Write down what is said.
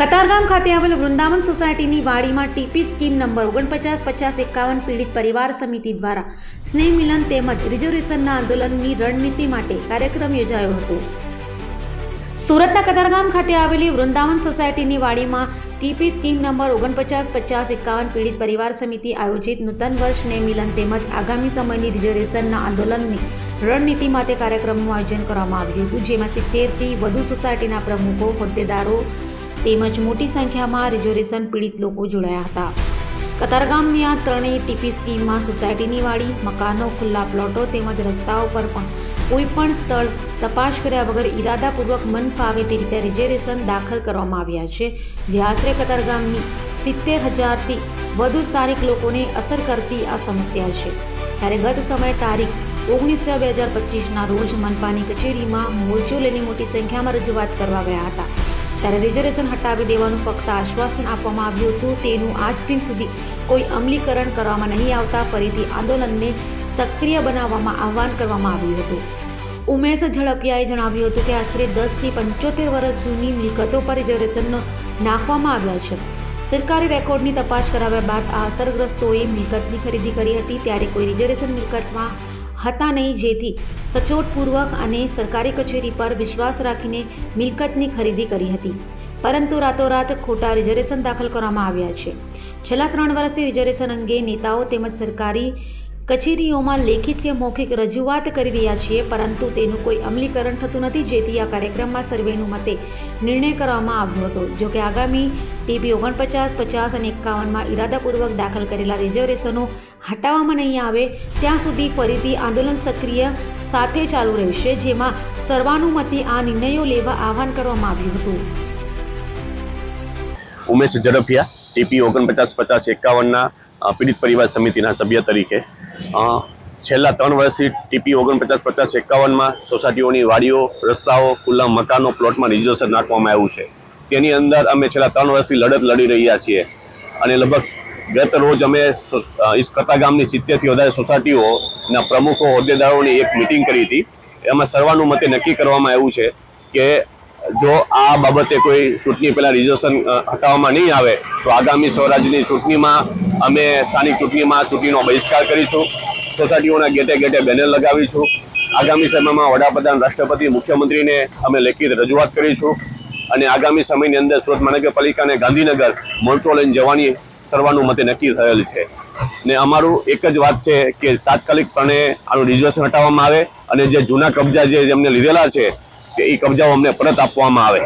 કતારગામ ખાતે આવેલ વૃંદાવન સોસાયટીની વાડીમાં ટીપી સ્કીમ નંબર ઓગણપચાસ, પચાસ, એકાવન પીડિત પરિવાર સમિતિ દ્વારા સ્નેહ મિલન તેમજ રિઝર્વેશનના આંદોલનની રણનીતિ માટે કાર્યક્રમ યોજાયો હતો. સુરતના કતારગામ ખાતે આવેલી વૃંદાવન સોસાયટીની વાડીમાં ટીપી સ્કીમ નંબર ઓગણપચાસ, પચાસ, એકાવન પીડિત પરિવાર સમિતિ આયોજિત નૂતન વર્ષ સ્નેહ મિલન તેમજ આગામી સમયની રિઝર્વેશનના આંદોલનની રણનીતિ માટે કાર્યક્રમનું આયોજન કરવામાં આવ્યું હતું, જેમાં સિત્તેરથી વધુ સોસાયટીના પ્રમુખો, હોદ્દેદારો તેમજ મોટી સંખ્યામાં રિઝર્વેશન પીડિત લોકો જોડાયા હતા. કતારગામની આ ત્રણેય ટીપી સ્કીમમાં સોસાયટીની વાડી, મકાનો, ખુલ્લા પ્લોટો તેમજ રસ્તાઓ પર પણ કોઈપણ સ્થળ તપાસ કર્યા વગર ઇરાદાપૂર્વક મન ફાવે તે રીતે રિઝર્વેશન દાખલ કરવામાં આવ્યા છે, જે આશરે કતારગામની સિત્તેર હજારથી વધુ સ્થાનિક લોકોને અસર કરતી આ સમસ્યા છે. ત્યારે ગત સમય તારીખ ઓગણીસ છ બે હજાર પચીસના રોજ મનપાની કચેરીમાં મોરચો લઈને મોટી સંખ્યામાં રજૂઆત કરવા ગયા હતા. ત્યારે રિઝર્વેશન હટાવી દેવાનું ફક્ત આશ્વાસન આપવામાં આવ્યું હતું. તેનું આજ દિન સુધી કોઈ અમલીકરણ કરવામાં નહીં આવતા. ફરીથી આંદોલનને સક્રિય બનાવવામાં આહવાન કરવામાં આવ્યું હતું. ઉમેશ ઝડપિયાએ જણાવ્યું હતું કે આશરે દસથી પંચોતેર વર્ષ જૂની મિલકતો પર રિઝર્વેશન નાખવામાં આવ્યા છે. સરકારી રેકોર્ડની તપાસ કરાવ્યા બાદ આ અસરગ્રસ્તોએ મિલકતની ખરીદી કરી હતી. ત્યારે કોઈ રિઝર્વેશન મિલકતમાં હતા નહીં, જેથી સચોટપૂર્વક અને સરકારી કચેરી પર વિશ્વાસ રાખીને મિલકતની ખરીદી કરી હતી. પરંતુ રાતોરાત ખોટા રિઝર્વેશન દાખલ કરવામાં આવ્યા છે. છેલ્લા ત્રણ વર્ષથી રિઝર્વેશન અંગે નેતાઓ તેમજ સરકારી કચેરીઓમાં લેખિત કે મૌખિક રજૂઆત કરી રહ્યા છીએ, પરંતુ તેનું કોઈ અમલીકરણ થતું નથી. જેથી આ કાર્યક્રમમાં સર્વેનું મતે નિર્ણય કરવામાં આવ્યો હતો. જોકે આગામી ટીપી ઓગણપચાસ, પચાસ અને એકાવનમાં ઇરાદાપૂર્વક દાખલ કરેલા રિઝર્વેશનો હટાવવામાં નહીં આવે, ત્યાં સુધી ફરીથી આંદોલન સક્રિય સાથે ચાલુ રહેશે, જેમાં સર્વાનુમતે આ નિર્ણયો લેવા આહવાન કરવામાં આવ્યું હતું. ઉમેશ ઝડપિયા ટીપી ઓગણપચાસ, પચાસ, એકાવનના પીડિત પરિવાર સમિતિના સભ્ય તરીકે. છેલ્લા ત્રણ વર્ષથી ટીપી ઓગણપચાસ, પચાસ, એકાવનમાં સોસાયટીઓની વાડીઓ, રસ્તાઓ, ખુલ્લા મકાનો, પ્લોટમાં રિઝર્વેશન નાખવામાં આવ્યું છે. તેની અંદર અમે છેલ્લા ત્રણ વર્ષથી લડત લડી રહ્યા છીએ. અને લગભગ ગત રોજ અમે સો- ગામની સિત્તેરથી વધારે સોસાયટીઓના પ્રમુખો, હોદ્દેદારોની એક મિટિંગ કરી હતી. એમાં સર્વાનુમતે નક્કી કરવામાં આવ્યું છે કે જો આ બાબતે કોઈ ચૂંટણી પહેલાં રિઝર્વેશન હટાવવામાં નહીં આવે, તો આગામી સ્વરાજ્યની ચૂંટણીમાં અમે સ્થાનિક ચૂંટણીમાં ચૂંટણીનો બહિષ્કાર કરીશું. સોસાયટીઓના ગેટે ગેટે બેનર લગાવીશું. આગામી સમયમાં વડાપ્રધાન રાષ્ટ્રપતિ, મુખ્યમંત્રીને અમે લેખિત રજૂઆત કરીશું. અને આગામી સમયની અંદર સુરત મહાનગરપાલિકા અને ગાંધીનગર મોરચો લઈને જવાની સર્વાનુમતે નક્કી થયેલ છે. ને અમારું એક જ વાત છે કે તાત્કાલિકપણે આનું રિઝર્વેશન હટાવવામાં આવે અને જે જૂના કબજા જે અમને લીધેલા છે, તે એ કબજાઓ અમને પરત આપવામાં આવે.